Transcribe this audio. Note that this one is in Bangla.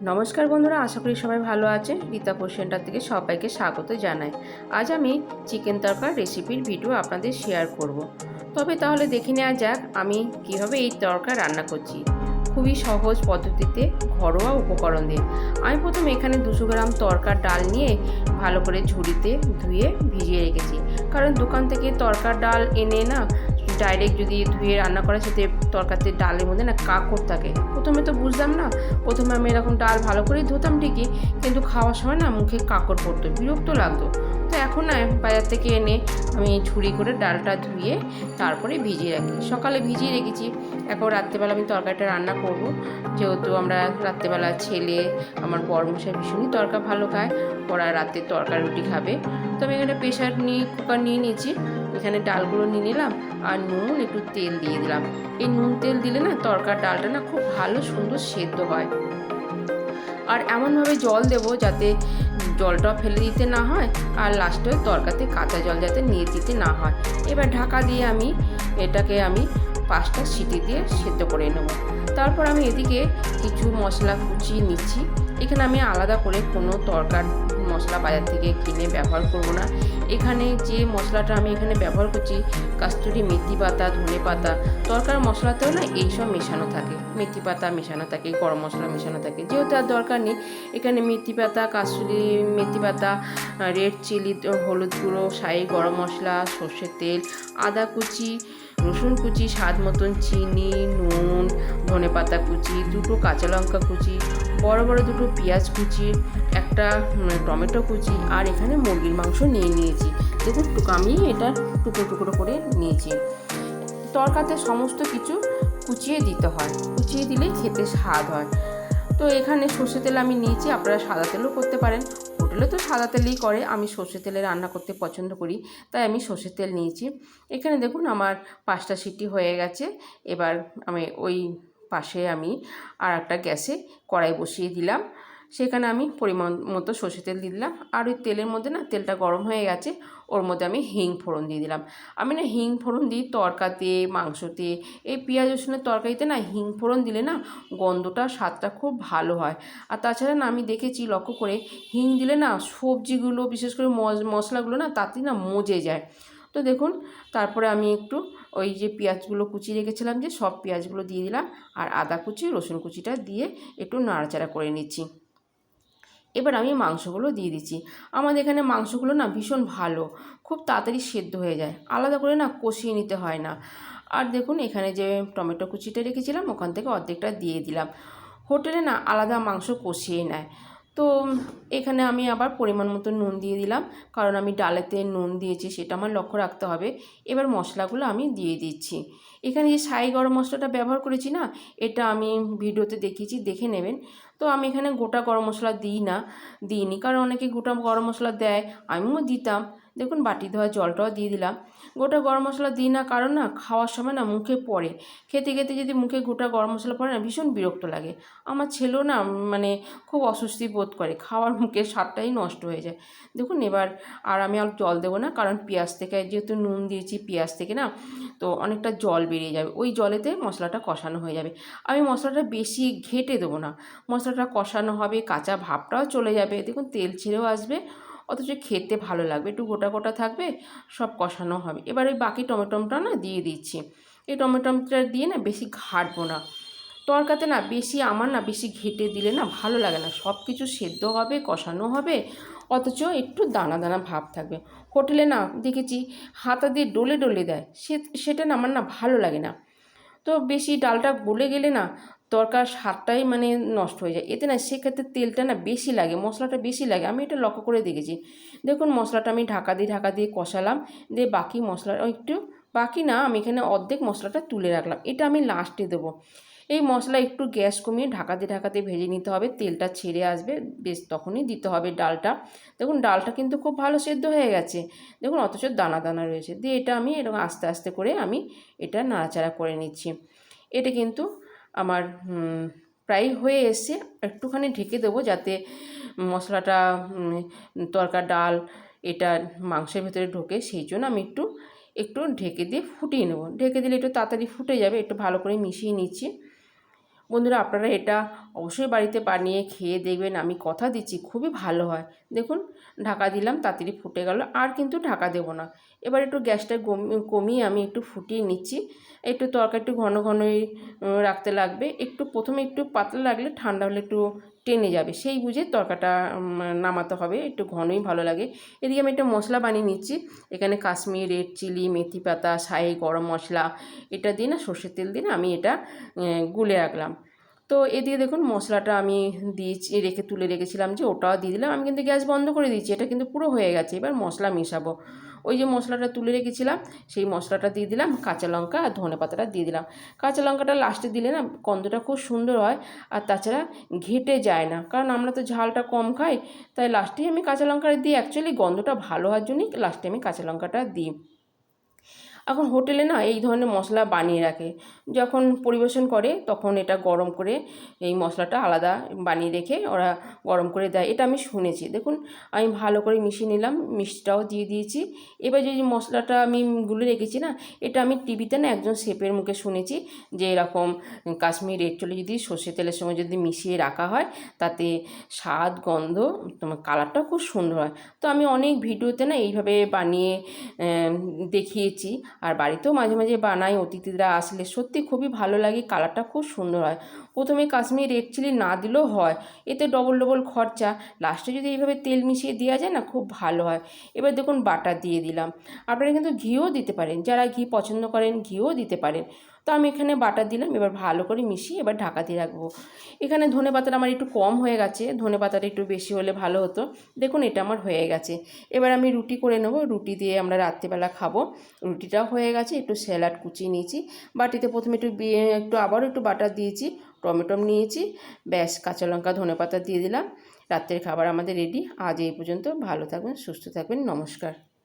নমস্কার বন্ধুরা, আশা করি সবাই ভালো আছে। রীতাপুর সেন্টার থেকে সবাইকে স্বাগত জানাই। আজ আমি চিকেন তরকার রেসিপির ভিডিও আপনাদের শেয়ার করব। তবে তাহলে দেখে নেওয়া যাক আমি কীভাবে এই তরকা রান্না করছি। খুবই সহজ পদ্ধতিতে ঘরোয়া উপকরণ দিয়ে। আমি প্রথম এখানে দুশো গ্রাম তরকার ডাল নিয়ে ভালো করে ঝুড়িতে ধুয়ে ভিজিয়ে রেখেছি। কারণ দোকান থেকে তরকার ডাল এনে না ডাইরেক্ট যদি ধুয়ে রান্না করা সাথে তরকারিতে ডালের মধ্যে না কাকড় থাকে, প্রথমে তো বুঝতাম না, প্রথমে আমি এরকম ডাল ভালো করেই ধুতাম ঠিকই, কিন্তু খাওয়ার সময় না মুখে কাকড় পড়তো, বিরক্ত লাগতো। তো এখন না বাজার থেকে এনে আমি ঝুড়ি করে ডালটা ধুয়ে তারপরে ভিজিয়ে রাখি। সকালে ভিজিয়ে রেখেছি, এখন রাত্রেবেলা আমি তরকারিটা রান্না করব। যেহেতু আমরা রাত্রেবেলা ছেলে, আমার বড় মশাই ভীষণই তরকা ভালো খায়, ওরা রাতে তরকা রুটি খাবে। তো আমি এখানে প্রেশার নিয়ে, কুকার নিয়ে নিয়েছি। এখানে ডালগুলো নিয়ে নিলাম আর নুন, একটু তেল দিয়ে দিলাম। এই নুন, তেল দিলে না তরকার ডালটা না খুব ভালো, সুন্দর সেদ্ধ হয়। আর এমনভাবে জল দেব যাতে জলটা ফেলে দিতে না হয় আর লাস্টে তরকাতে কাঁচা জল যাতে নিয়ে দিতে না হয়। এবার ঢাকা দিয়ে আমি এটাকে আমি পাঁচটা সিটি দিয়ে সেদ্ধ করে নেব। তারপর আমি এদিকে কিছু মশলা কুচিয়ে নিচ্ছি। এখানে আমি আলাদা করে কোনো তরকার মশলা বাজার থেকে কিনে ব্যবহার করব না। এখানে যে মশলাটা আমি এখানে ব্যবহার করছি, কাস্তুরি মেথি পাতা, ধনে পাতা তরকার মশলাতেও না এইসব মেশানো থাকে। মেথি পাতা মেশানো থাকে, গরম মশলা মেশানো থাকে। যেহেতু আর দরকার নেই, এখানে মেথি পাতা, কাস্তুরি মেথি পাতা, রেড চিলি, হলুদ গুঁড়ো সাই গরম মশলা, সর্ষের তেল, আদা কুচি, রসুন কুচি, স্বাদ মতন চিনি, নুন, ধনে পাতা কুচি, দুটো কাঁচা লঙ্কা কুচি বড় বড় দুটো পেঁয়াজ কুচি, একটা টমেটো কুচি আর এখানে মুরগির মাংস নিয়ে নিয়েছি। দেখুন আমি এটা টুকরো টুকরো করে নিয়েছি। তরকাতে সমস্ত কিছু কুচিয়ে দিতে হয়। কুচিয়ে দিলে খেতে স্বাদ হয়। তো এখানে সর্ষে তেল আমি নিয়েছি, আপনারা সাদা তেলও করতে পারেন। হোটেলে তো সাদা তেলেই করে, আমি সর্ষে তেলে রান্না করতে পছন্দ করি, তাই আমি সর্ষের তেল নিয়েছি। এখানে দেখুন আমার পাঁচটা সিটি হয়ে গেছে। এবার আমি ওই পাশে আমি আর একটা গ্যাসে কড়াই বসিয়ে দিলাম। সেখানে আমি পরিমাণ মতো সর্ষে তেল দিয়ে দিলাম। আর ওই তেলের মধ্যে না তেলটা গরম হয়ে গেছে, ওর মধ্যে আমি হিং ফোড়ন দিয়ে দিলাম। আমি না হিং ফোড়ন দিই তরকাতে, মাংসতে। এই পেঁয়াজ, রসুনের তরকারিতে না হিং ফোড়ন দিলে না গন্ধটা, স্বাদটা খুব ভালো হয়। আর তাছাড়া না আমি দেখেছি, লক্ষ্য করে হিং দিলে না সবজিগুলো, বিশেষ করে মশলাগুলো না তাতে না মজে যায়। তো দেখুন, তারপরে আমি একটু ওই যে পেঁয়াজগুলো কুচি রেখেছিলাম যে সব পেঁয়াজগুলো দিয়ে দিলাম আর আদা কুচি, রসুন কুচিটা দিয়ে একটু নাড়াচাড়া করে নিচ্ছি। এবার আমি মাংসগুলো দিয়ে দিচ্ছি। আমাদের এখানে মাংসগুলো না ভীষণ ভালো, খুব তাড়াতাড়ি সেদ্ধ হয়ে যায়, আলাদা করে না কষিয়ে নিতে হয় না। আর দেখুন এখানে যে টমেটো কুচিটা রেখেছিলাম ওখান থেকে অর্ধেকটা দিয়ে দিলাম। হোটেলে না আলাদা মাংস কষিয়ে নেয়। তো এখানে আমি আবার পরিমাণ মতো নুন দিয়ে দিলাম, কারণ আমি ডালেতে নুন দিয়েছি সেটা আমার লক্ষ্য রাখতে হবে। এবার মশলাগুলো আমি দিয়ে দিচ্ছি। এখানে যে সাই গরম মশলাটা ব্যবহার করেছি না, এটা আমি ভিডিওতে দেখিয়েছি, দেখে নেবেন। তো আমি এখানে গোটা গরম মশলা দিই না, দিইনি। কারণ অনেকে গোটা গরম মশলা দেয়, আমিও দিতাম। দেখুন, বাটি ধোয়া, জলটাও দিয়ে দিলাম। গোটা গরম মশলা দিই না কারণ না, খাওয়ার সময় না মুখে পড়ে। খেতে খেতে যদি মুখে গোটা গরম মশলা পড়ে না, ভীষণ বিরক্ত লাগে। আমার ছেলেও না মানে খুব অস্বস্তি বোধ করে, খাওয়ার মুখে স্বাদটাই নষ্ট হয়ে যায়। দেখুন, এবার আর আমি আর জল দেবো না, কারণ পেঁয়াজ থেকে, যেহেতু নুন দিয়েছি, পেঁয়াজ থেকে না তো অনেকটা জল বেরিয়ে যাবে। ওই জলেতে মশলাটা কষানো হয়ে যাবে। আমি মশলাটা বেশি ঘেটে দেবো না। মশলাটা কষানো হবে, কাঁচা ভাবটাও চলে যাবে। দেখুন, তেল ছেড়েও আসবে, অথচ খেতে ভালো লাগবে। একটু গোটা গোটা থাকবে, সব কষানো হবে। এবার ওই বাকি টমেটোটা না দিয়ে দিচ্ছি। এই টমেটোটা দিয়ে না বেশি ঘাটবো না। তরকাতে না বেশি আমার না বেশি ঘেটে দিলে না ভালো লাগে না। সব কিছু সেদ্ধ হবে, কষানো হবে, অথচ একটু দানা দানা ভাব থাকবে। হোটেলে না দেখেছি হাতা দিয়ে ডলে ডলে দেয়, সে, সেটা না আমার না ভালো লাগে না। তো বেশি ডালটা গলে গেলে না তরকার স্বাদটাই মানে নষ্ট হয়ে যায়। এতে না সেক্ষেত্রে তেলটা না বেশি লাগে, মশলাটা বেশি লাগে। আমি এটা লক্ষ্য করে দেখেছি। দেখুন মশলাটা আমি ঢাকা দিয়ে ঢাকা দিয়ে কষালাম, দিয়ে বাকি মশলা একটু বাকি না আমি এখানে অর্ধেক মশলাটা তুলে রাখলাম। এটা আমি লাস্টে দেবো। এই মশলা একটু গ্যাস কমিয়ে ঢাকাতে ঢাকাতে ভেজে নিতে হবে। তেলটা ছেড়ে আসবে, বেশ তখনই দিতে হবে ডালটা। দেখুন, ডালটা কিন্তু খুব ভালো সেদ্ধ হয়ে গেছে। দেখুন, অথচ দানা দানা রয়েছে। দিয়ে এটা আমি এরকম আস্তে আস্তে করে আমি এটা নাড়াচাড়া করে নিচ্ছি। এটা কিন্তু আমার প্রায় হয়ে এসছে। একটুখানি ঢেকে দেবো যাতে মশলাটা তরকার ডাল এটা মাংসের ভেতরে ঢোকে। সেই জন্য আমি একটু একটু ঢেকে দিয়ে ফুটিয়ে নেব। ঢেকে দিলে একটু তাড়াতাড়ি ফুটে যাবে। একটু ভালো করে মিশিয়ে নিচ্ছি। বন্ধুরা আপনারা এটা অবশ্যই বাড়িতে বানিয়ে খেয়ে দেখবেন, আমি কথা দিচ্ছি, খুবই ভালো হয়। দেখুন, ঢাকা দিলাম, তাড়াতাড়ি ফুটে গেল, আর কিন্তু ঢাকা দেব না। এবার একটু গ্যাসটা কম- কমিয়ে আমি একটু ফুটিয়ে নিচ্ছি। একটু তরকারি একটু ঘন ঘনই রাখতে লাগবে। একটু, প্রথমে একটু পাতলা লাগলে, ঠান্ডা হলে একটু টেনে যাবে। সেই বুঝে তরকাটা নামাতে হবে। একটু ঘনই ভালো লাগে। এদিকে আমি একটা মশলা বানিয়ে নিচ্ছি। এখানে কাশ্মীর রেড চিলি মেথি পাতা সাই গরম মশলা, এটা দিয়ে না সর্ষের তেল দিয়ে না আমি এটা গুলে রাখলাম। তো এদিকে দেখুন মশলাটা আমি দিয়েছি, রেখে, তুলে রেখেছিলাম যে ওটাও দিয়ে দিলাম। আমি কিন্তু গ্যাস বন্ধ করে দিয়েছি, এটা কিন্তু পুরো হয়ে গেছে। এবার মশলা মেশাবো। ওই যে মশলাটা তুলে রেখেছিলাম, সেই মশলাটা দিয়ে দিলাম, কাঁচা লঙ্কা আর ধনে পাতাটা দিয়ে দিলাম। কাঁচা লঙ্কাটা লাস্টে দিলে না গন্ধটা খুব সুন্দর হয় আর তাছাড়া ঘেটে যায় না, কারণ আমরা তো ঝালটা কম খাই। তাই লাস্টেই আমি কাঁচা লঙ্কাটা দিই অ্যাকচুয়ালি গন্ধটা ভালো হওয়ার জন্যই লাস্টে আমি কাঁচা লঙ্কাটা দিই। এখন হোটেলে না এই ধরনের মশলা বানিয়ে রাখে। যখন পরিবেশন করে তখন এটা গরম করে এই মশলাটা আলাদা বানিয়ে রেখে ওরা গরম করে দেয়। এটা আমি শুনেছি। দেখুন, আমি ভালো করে মিশিয়ে নিলাম, মিষ্টিটাও দিয়ে দিয়েছি। এবার যে মশলাটা আমি গুলে রেখেছি না, এটা আমি টিভিতে না একজন শেপের মুখে শুনেছি যে এরকম কাশ্মীর রেড চলে যদি সর্ষে তেলের সঙ্গে যদি মিশিয়ে রাখা হয়, তাতে স্বাদ, গন্ধ, তোমার কালারটাও খুব সুন্দর হয়। তো আমি অনেক ভিডিওতে না এইভাবে বানিয়ে দেখিয়েছি। আর বাড়িতেও মাঝে মাঝে বানাই, অতিথিরা আসলে সত্যি খুবই ভালো লাগে, কালারটা খুব সুন্দর হয়। প্রথমে কাশ্মীর রেড চিলি না দিলেও হয়, এতে ডবল ডবল খরচা। লাস্টে যদি এইভাবে তেল মিশিয়ে দেওয়া যায় না, খুব ভালো হয়। এবার দেখুন বাটার দিয়ে দিলাম। আপনারা কিন্তু ঘিও দিতে পারেন, যারা ঘি পছন্দ করেন, ঘিও দিতে পারেন। তো আমি এখানে বাটার দিলাম, এবার ভালো করে মিশিয়ে এবার ঢাকা দিয়ে রাখব। এখানে ধনে পাতাটা আমার একটু কম হয়ে গেছে, ধনে পাতাটা একটু বেশি হলে ভালো হতো। দেখুন, এটা আমার হয়ে গেছে। এবার আমি রুটি করে নেব, রুটি দিয়ে আমরা রাত্রিবেলা খাব। রুটিটাও হয়ে গেছে, একটু স্যালাড কুচিয়ে নিয়েছি। বাটিতে প্রথমে একটু একটু আবারও একটু বাটার দিয়েছি টমেটো নিয়েছি, ব্যাস, কাঁচা লঙ্কা, ধনে পাতা দিয়ে দিলাম। রাত্রের খাবার আমাদের রেডি। আজ এই পর্যন্ত, ভালো থাকবেন, সুস্থ থাকবেন, নমস্কার।